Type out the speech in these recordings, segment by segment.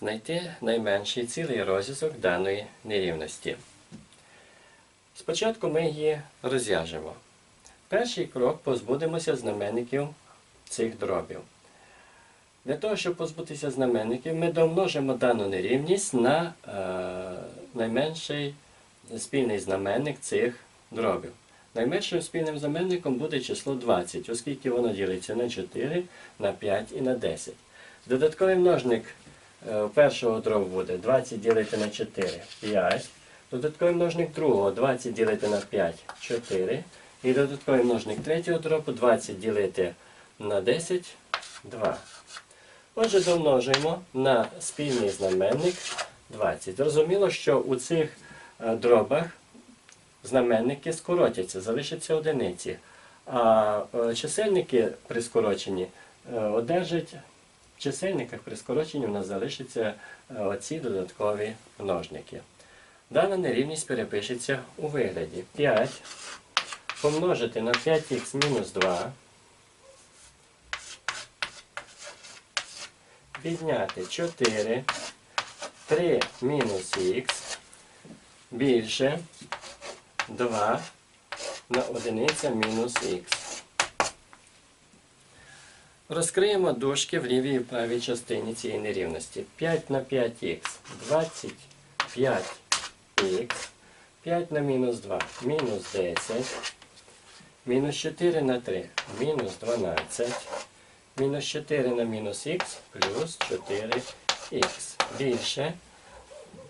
знайти найменший цілий розв'язок даної нерівності. Спочатку ми її розв'яжемо. Перший крок позбудемося знаменників цих дробів. Для того, щоб позбутися знаменників, ми домножимо дану нерівність на е, найменший спільний знаменник цих дробів. Найменшим спільним знаменником буде число 20, оскільки воно ділиться на 4, на 5 і на 10. Додатковий множник першого дробу буде 20 ділити на 4 5. Додатковий множник другого 20 ділити на 5 4. І додатковий множник третього дробу 20 ділити на 10 2. Отже, домножуємо на спільний знаменник 20. Зрозуміло, що у цих е, дробах знаменники скоротяться, залишаться одиниці. А е, чисельники при скороченні е, одержать в чисельниках при скороченні у нас залишаться е, оці додаткові множники. Дана нерівність перепишеться у вигляді 5 помножити на 5х мінус 2 відняти 4 3 мінус х більше 2 на одиниця мінус х. Розкриємо дужки в лівій і правій частині цієї нерівності. 5 на 5х 25х. 5 на мінус 2 мінус 10. Мінус 4 на 3 мінус 12. Мінус 4 на мінус х плюс 4х. Більше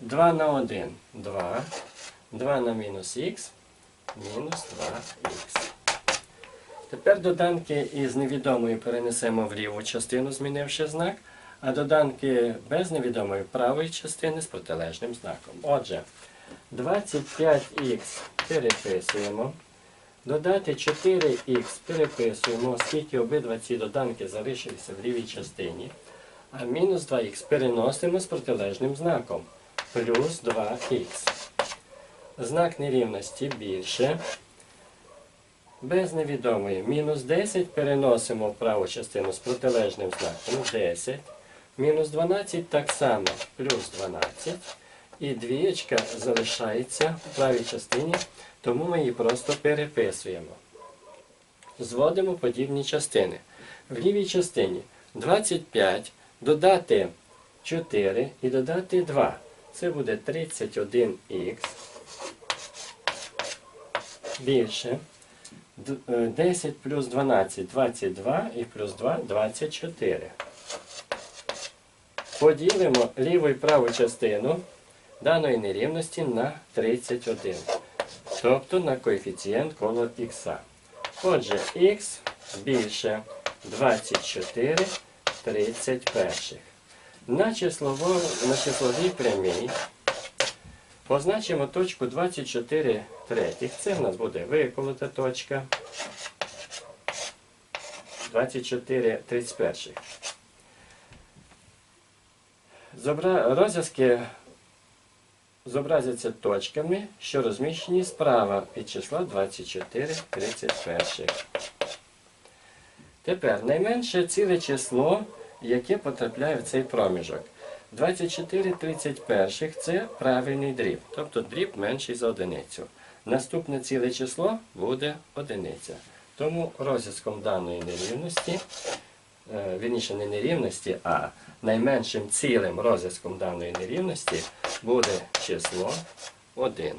2 на 1 2. 2 на мінус х мінус 2х. Тепер доданки із невідомої перенесемо в ліву частину, змінивши знак, а доданки без невідомої правої частини з протилежним знаком. Отже, 25х переписуємо. Додати 4х переписуємо, оскільки обидва ці доданки залишилися в лівій частині. А мінус 2х переносимо з протилежним знаком. Плюс 2х. Знак нерівності більше. Без невідомої. Мінус 10 переносимо в праву частину з протилежним знаком 10. Мінус 12 так само, плюс 12. І двієчка залишається в правій частині, тому ми її просто переписуємо. Зводимо подібні частини. В лівій частині 25 додати 4 і додати 2. Це буде 31х. Більше. Д- е, 10 плюс 12 22 і плюс 2 24. Поділимо ліву і праву частину даної нерівності на 31. Тобто на коефіцієнт коло х. Отже, х більше 24 31. На, числово, на числовій прямій позначимо точку 24 третіх. Це в нас буде виколота точка. 24 31. Зобра... Розв'язки зобразяться точками, що розміщені справа від числа 24 31. Тепер найменше ціле число, яке потрапляє в цей проміжок. 24 31 це правильний дріб, тобто дріб менший за одиницю. Наступне ціле число буде одиниця. Тому розв'язком даної нерівності, е, вірніше не нерівності, а найменшим цілим розв'язком даної нерівності буде число 1.